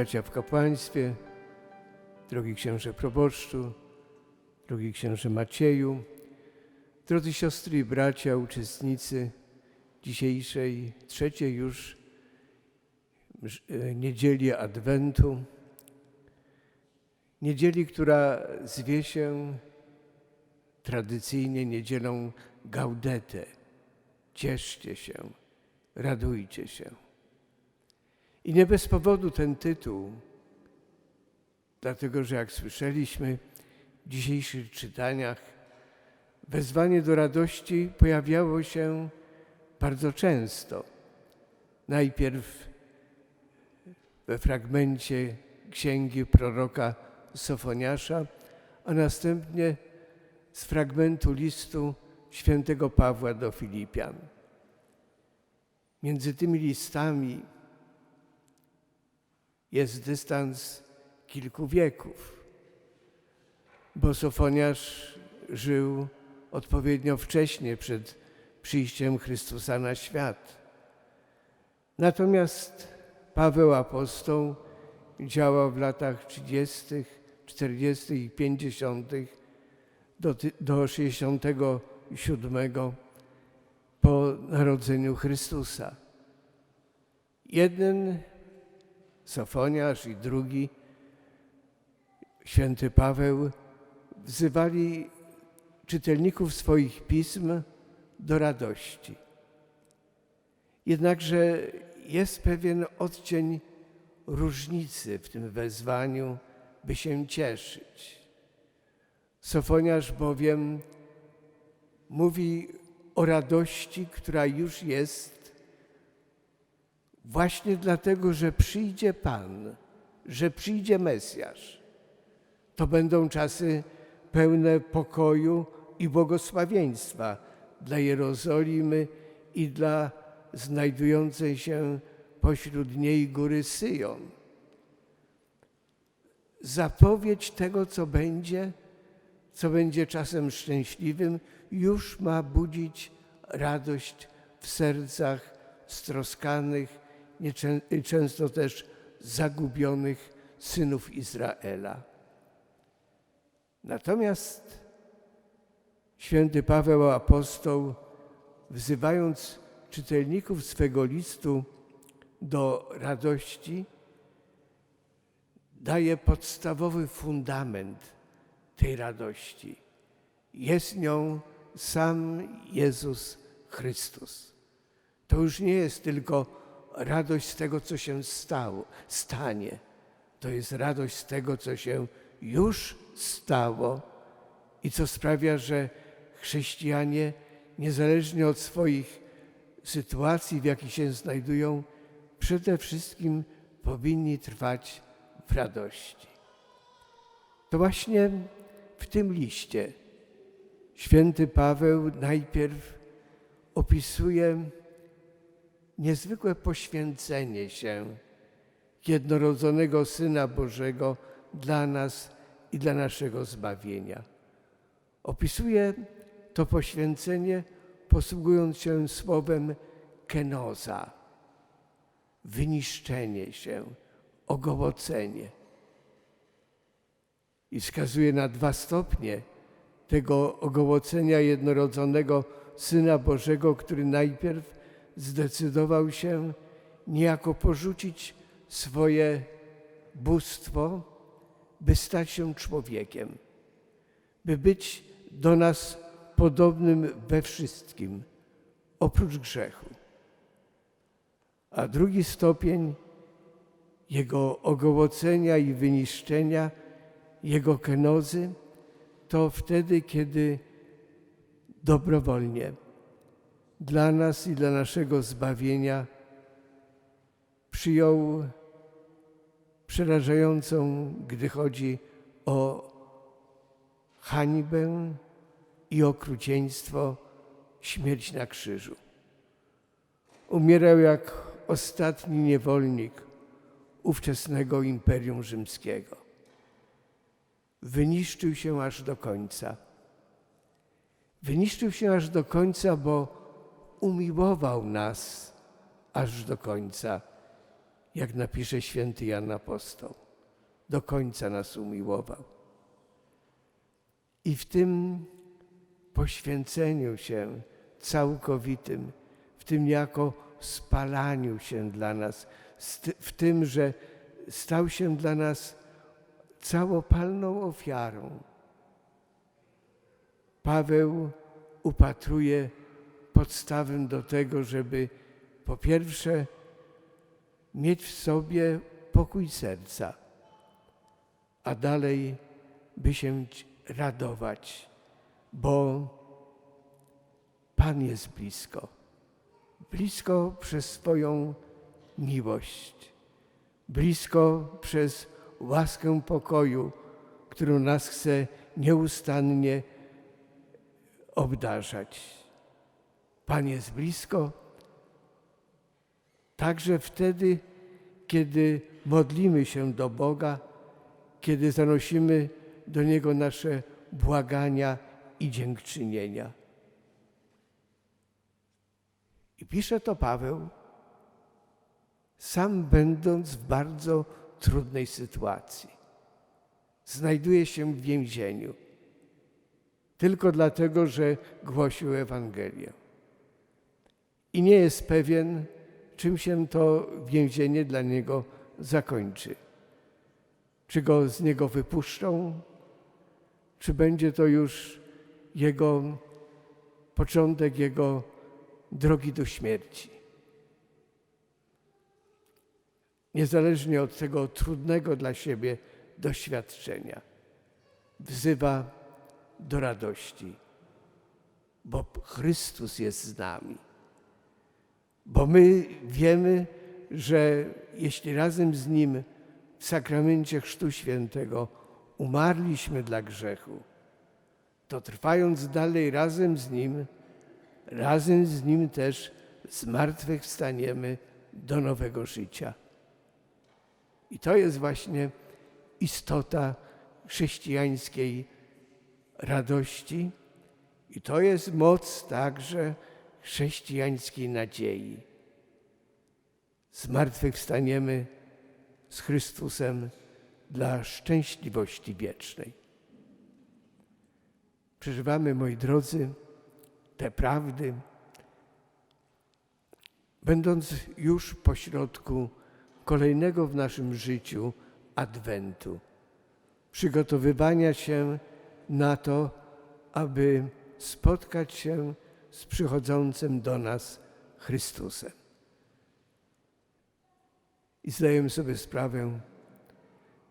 bracia w kapłaństwie, drogi księże proboszczu, drogi księże Macieju, drodzy siostry i bracia, uczestnicy dzisiejszej, trzeciej już e, niedzieli Adwentu, niedzieli, która zwie się tradycyjnie niedzielą Gaudete. Cieszcie się, radujcie się. I nie bez powodu ten tytuł, dlatego że jak słyszeliśmy w dzisiejszych czytaniach, wezwanie do radości pojawiało się bardzo często. Najpierw we fragmencie księgi proroka Sofoniasza, a następnie z fragmentu listu świętego Pawła do Filipian. Między tymi listami jest dystans kilku wieków, bo Sofoniasz żył odpowiednio wcześnie przed przyjściem Chrystusa na świat. Natomiast Paweł apostoł działał w latach 30., 40. i 50. do, do 67 po narodzeniu Chrystusa. Jeden Sofoniarz i drugi, święty Paweł, wzywali czytelników swoich pism do radości. Jednakże jest pewien odcień różnicy w tym wezwaniu, by się cieszyć. Sofoniarz bowiem mówi o radości, która już jest Właśnie dlatego, że przyjdzie Pan, że przyjdzie Mesjasz. To będą czasy pełne pokoju i błogosławieństwa dla Jerozolimy i dla znajdującej się pośród niej góry Syjon. Zapowiedź tego, co będzie, co będzie czasem szczęśliwym, już ma budzić radość w sercach stroskanych, często też zagubionych synów Izraela. Natomiast święty Paweł apostoł, wzywając czytelników swego listu do radości, daje podstawowy fundament tej radości. Jest nią sam Jezus Chrystus. To już nie jest tylko radość z tego, co się stało, stanie. To jest radość z tego, co się już stało i co sprawia, że chrześcijanie, niezależnie od swoich sytuacji, w jakich się znajdują, przede wszystkim powinni trwać w radości. To właśnie w tym liście święty Paweł najpierw opisuje niezwykłe poświęcenie się jednorodzonego Syna Bożego dla nas i dla naszego zbawienia. Opisuje to poświęcenie posługując się słowem kenoza, wyniszczenie się, ogołocenie. I wskazuje na dwa stopnie tego ogołocenia jednorodzonego Syna Bożego, który najpierw zdecydował się niejako porzucić swoje bóstwo, by stać się człowiekiem, by być do nas podobnym we wszystkim, oprócz grzechu. A drugi stopień jego ogołocenia i wyniszczenia, jego kenozy, to wtedy, kiedy dobrowolnie dla nas i dla naszego zbawienia przyjął przerażającą, gdy chodzi o hańbę i okrucieństwo, śmierć na krzyżu. Umierał jak ostatni niewolnik ówczesnego Imperium Rzymskiego. Wyniszczył się aż do końca. Wyniszczył się aż do końca, bo umiłował nas aż do końca jak napisze święty Jan Apostoł. Do końca nas umiłował. I w tym poświęceniu się całkowitym, w tym jako spalaniu się dla nas, w tym, że stał się dla nas całopalną ofiarą. Paweł upatruje podstawę do tego, żeby po pierwsze mieć w sobie pokój serca, a dalej by się radować, bo Pan jest blisko. Blisko przez swoją miłość, blisko przez łaskę pokoju, którą nas chce nieustannie obdarzać. Pan jest blisko, także wtedy, kiedy modlimy się do Boga, kiedy zanosimy do Niego nasze błagania i dziękczynienia. I pisze to Paweł, sam będąc w bardzo trudnej sytuacji. Znajduje się w więzieniu tylko dlatego, że głosił Ewangelię. I nie jest pewien, czym się to więzienie dla niego zakończy. Czy go z niego wypuszczą, czy będzie to już jego początek jego drogi do śmierci. Niezależnie od tego trudnego dla siebie doświadczenia, wzywa do radości, bo Chrystus jest z nami. Bo my wiemy, że jeśli razem z Nim w sakramencie Chrztu Świętego umarliśmy dla grzechu, to trwając dalej razem z Nim, razem z Nim też zmartwychwstaniemy do nowego życia. I to jest właśnie istota chrześcijańskiej radości i to jest moc także chrześcijańskiej nadziei. Zmartwychwstaniemy z Chrystusem dla szczęśliwości wiecznej. Przeżywamy, moi drodzy, te prawdy, będąc już pośrodku kolejnego w naszym życiu adwentu, przygotowywania się na to, aby spotkać się z przychodzącym do nas Chrystusem. I zdajemy sobie sprawę,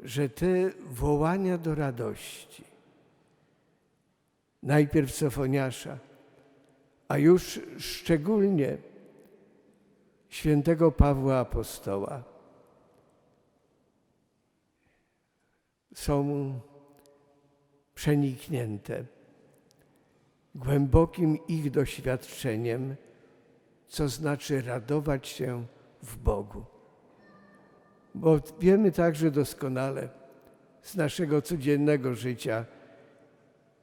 że te wołania do radości, najpierw Sofoniasza, a już szczególnie świętego Pawła Apostoła, są przeniknięte głębokim ich doświadczeniem, co znaczy radować się w Bogu. Bo wiemy także doskonale z naszego codziennego życia,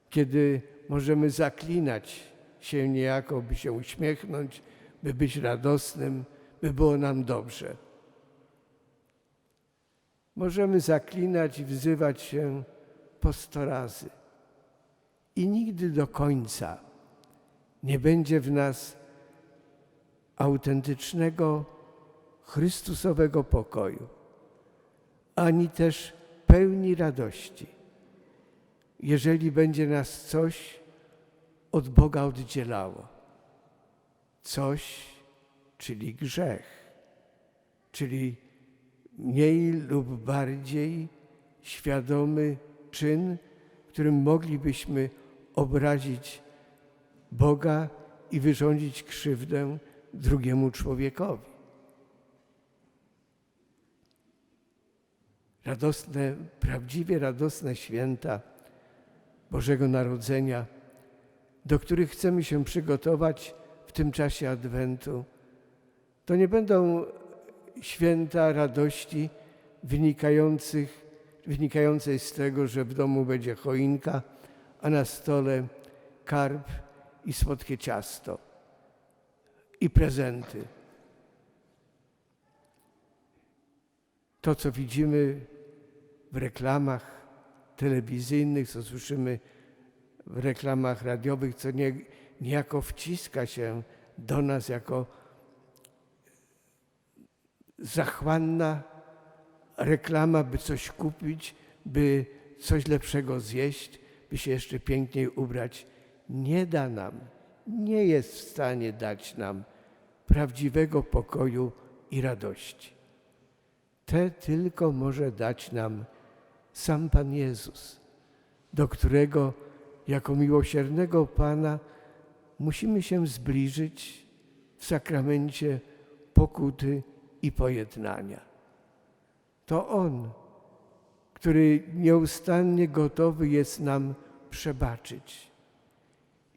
kiedy możemy zaklinać się niejako, by się uśmiechnąć, by być radosnym, by było nam dobrze. Możemy zaklinać i wzywać się po sto razy. I nigdy do końca nie będzie w nas autentycznego Chrystusowego pokoju, ani też pełni radości, jeżeli będzie nas coś od Boga oddzielało. Coś, czyli grzech, czyli mniej lub bardziej świadomy czyn, którym moglibyśmy obrazić Boga i wyrządzić krzywdę drugiemu człowiekowi. Radosne, prawdziwie radosne święta Bożego Narodzenia, do których chcemy się przygotować w tym czasie Adwentu, to nie będą święta radości wynikających wynikającej z tego, że w domu będzie choinka, a na stole karp i słodkie ciasto i prezenty. to, co widzimy w reklamach telewizyjnych, co słyszymy w reklamach radiowych, co nie, niejako wciska się do nas jako zachłanna reklama, by coś kupić, by coś lepszego zjeść, by się jeszcze piękniej ubrać, nie da nam, nie jest w stanie dać nam prawdziwego pokoju i radości. Te tylko może dać nam sam Pan Jezus, do którego jako miłosiernego Pana musimy się zbliżyć w sakramencie pokuty i pojednania. To On, który nieustannie gotowy jest nam przebaczyć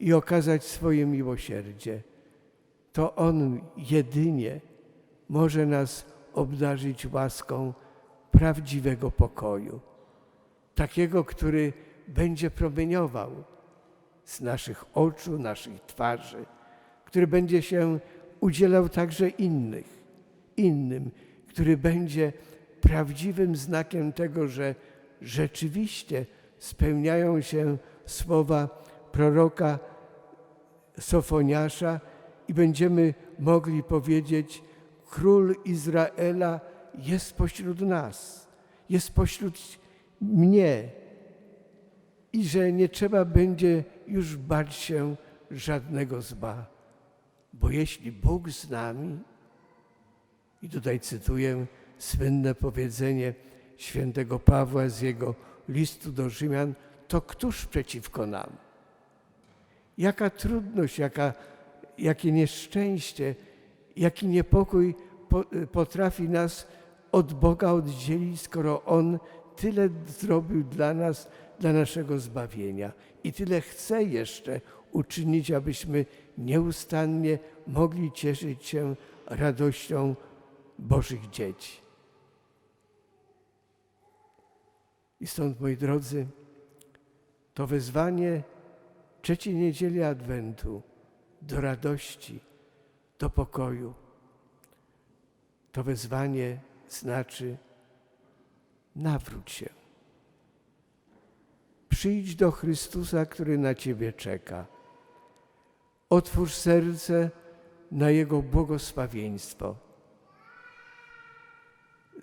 i okazać swoje miłosierdzie. To On jedynie może nas obdarzyć łaską prawdziwego pokoju, takiego, który będzie promieniował z naszych oczu, naszych twarzy, który będzie się udzielał także innych, innym, który będzie prawdziwym znakiem tego, że rzeczywiście spełniają się słowa proroka Sofoniasza i będziemy mogli powiedzieć: Król Izraela jest pośród nas, jest pośród mnie i że nie trzeba będzie już bać się żadnego zła, bo jeśli Bóg z nami, i tutaj cytuję słynne powiedzenie świętego Pawła z jego listu do Rzymian, to któż przeciwko nam? Jaka trudność, jaka, jakie nieszczęście, jaki niepokój potrafi nas od Boga oddzielić, skoro On tyle zrobił dla nas, dla naszego zbawienia i tyle chce jeszcze uczynić, abyśmy nieustannie mogli cieszyć się radością Bożych dzieci. I stąd, moi drodzy, to wezwanie trzeciej niedzieli Adwentu do radości, do pokoju, to wezwanie znaczy nawróć się. Przyjdź do Chrystusa, który na Ciebie czeka. Otwórz serce na Jego błogosławieństwo.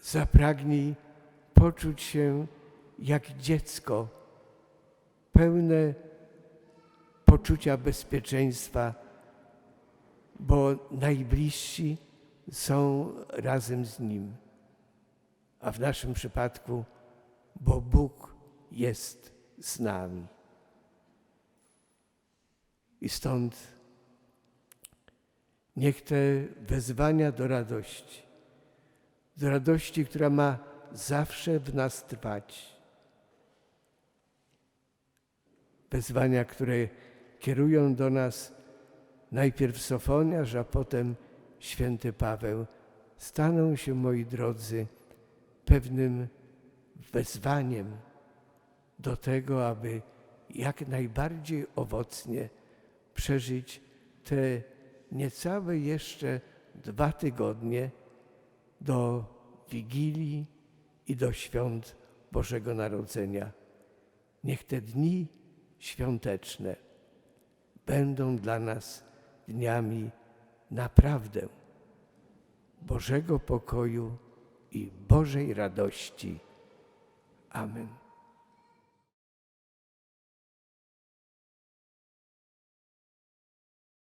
Zapragnij poczuć się jak dziecko, pełne poczucia bezpieczeństwa, bo najbliżsi są razem z Nim. A w naszym przypadku, bo Bóg jest z nami. I stąd niech te wezwania do radości, do radości, która ma zawsze w nas trwać, wezwania, które kierują do nas najpierw Sofoniarz, a potem święty Paweł, staną się, moi drodzy, pewnym wezwaniem do tego, aby jak najbardziej owocnie przeżyć te niecałe jeszcze dwa tygodnie do Wigilii i do świąt Bożego Narodzenia. Niech te dni świąteczne będą dla nas dniami naprawdę Bożego pokoju i Bożej radości. Amen.